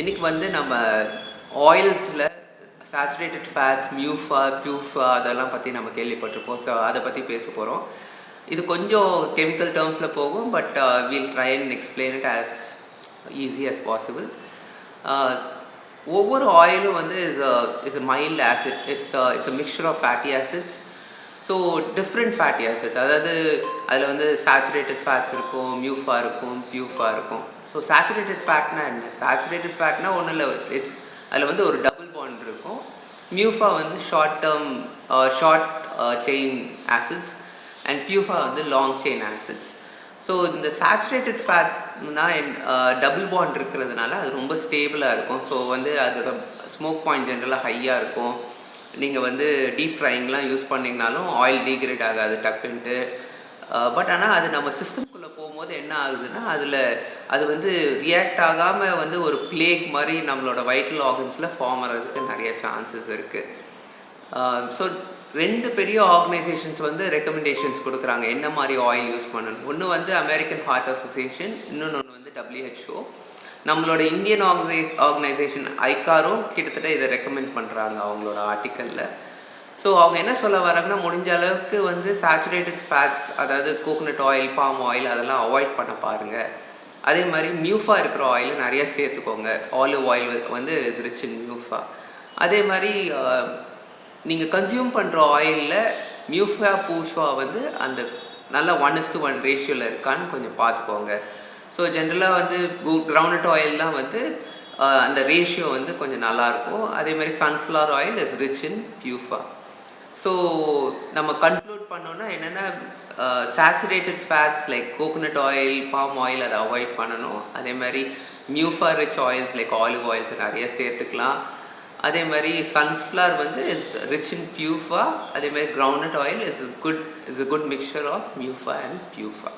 இன்றைக்கி வந்து நம்ம ஆயில்ஸில் சேச்சுரேட்டட் ஃபேட்ஸ் மியூஃபா பியூஃபா அதெல்லாம் பற்றி நம்ம கேள்விப்பட்டிருப்போம். ஸோ அதை பற்றி பேச போகிறோம் இது கொஞ்சம் கெமிக்கல் டேர்ம்ஸில் போகும் but we'll try and explain it as easy as possible ஒவ்வொரு ஆயிலும் வந்து is is a mild acid it's it's a mixture of fatty acids so different fatty acids அதாவது அதில் வந்து சேச்சுரேட்டட் ஃபேட்ஸ் இருக்கும் மியூஃபா இருக்கும் பியூஃபா இருக்கும். ஸோ சேச்சுரேட்டட் ஃபேட்னா என்ன? சேச்சுரேட்டட் ஃபேட்னா ஒன்றும் இல்லை. இட்ஸ் அதில் வந்து ஒரு டபுள் பாண்ட் இருக்கும். மியூஃபா வந்து short term short chain acids and PUFA வந்து லாங் செயின் ஆசிட்ஸ் ஸோ இந்த சேச்சுரேட்டட் ஃபேட்ஸ்னா டபுள் பாண்ட் இருக்கிறதுனால அது ரொம்ப ஸ்டேபிளாக இருக்கும். ஸோ வந்து அதோட ஸ்மோக் பாயிண்ட் ஜென்ரலாக ஹையாக இருக்கும். நீங்கள் வந்து டீப் ஃப்ரைங்லாம் யூஸ் பண்ணிங்கனாலும் ஆயில் டீக்ரேட் ஆகாது டக்குன்ட்டு. பட் ஆனால் அது நம்ம சிஸ்டம்குள்ளே போகும்போது என்ன ஆகுதுன்னா அதில் அது வந்து ரியாக்ட் ஆகாமல் வந்து ஒரு பிளேக் மாதிரி நம்மளோட வைட்டல் ஆர்கன்ஸில் ஃபார்ம் ஆகிறதுக்கு நிறைய சான்சஸ் இருக்குது ஸோ ரெண்டு பெரிய ஆர்கனைசேஷன்ஸ் வந்து ரெக்கமெண்டேஷன்ஸ் கொடுக்குறாங்க என்ன மாதிரி ஆயில் யூஸ் பண்ணணும் ஒன்று வந்து அமெரிக்கன் ஹார்ட் அசோசியேஷன் இன்னொன்று வந்து டபிள்யூஹெச்ஓ நம்மளோட இந்தியன் ஆர்கனை ஆர்கனைசேஷன் ஐகாரும் கிட்டத்தட்ட இதை ரெக்கமெண்ட் பண்ணுறாங்க அவங்களோட ஆர்டிக்கலில் ஸோ அவங்க என்ன சொல்ல வராங்கன்னா முடிஞ்ச அளவுக்கு வந்து சேச்சுரேட்டட் ஃபேட்ஸ் அதாவது கோகோனட் ஆயில் பாம் ஆயில் அதெல்லாம் அவாய்ட் பண்ண பாருங்கள் அதே மாதிரி மியூஃபா இருக்கிற ஆயிலும் நிறைய சேர்த்துக்கோங்க. ஆலிவ் ஆயில் வந்து இஸ் ரிச் இன் மியூஃபா அதே மாதிரி நீங்கள் கன்சியூம் பண்ணுற ஆயிலில் மியூஃபா பூஷா வந்து அந்த நல்ல ஒன் இஸ் டு ஒன் ரேஷியோவில் இருக்கான்னு கொஞ்சம் பார்த்துக்கோங்க. ஸோ ஜென்ரலாக வந்து கிரவுண்ட் ஆயில்லாம் வந்து அந்த ரேஷியோ வந்து கொஞ்சம் நல்லாயிருக்கும் அதே மாதிரி sunflower oil is rich in PUFA so நம்ம கன்க்ளூட் பண்ணோன்னா என்னென்னா saturated fats like coconut oil palm oil அதை அவாய்ட் பண்ணணும். அதே மாதிரி MUFA rich oils like olive oils நிறைய சேர்த்துக்கலாம். அதே மாதிரி சன்ஃப்ளவர் வந்து இஸ் ரிச் இன் பியூஃபா அதே மாதிரி ground oil is good is a good mixture of MUFA and PUFA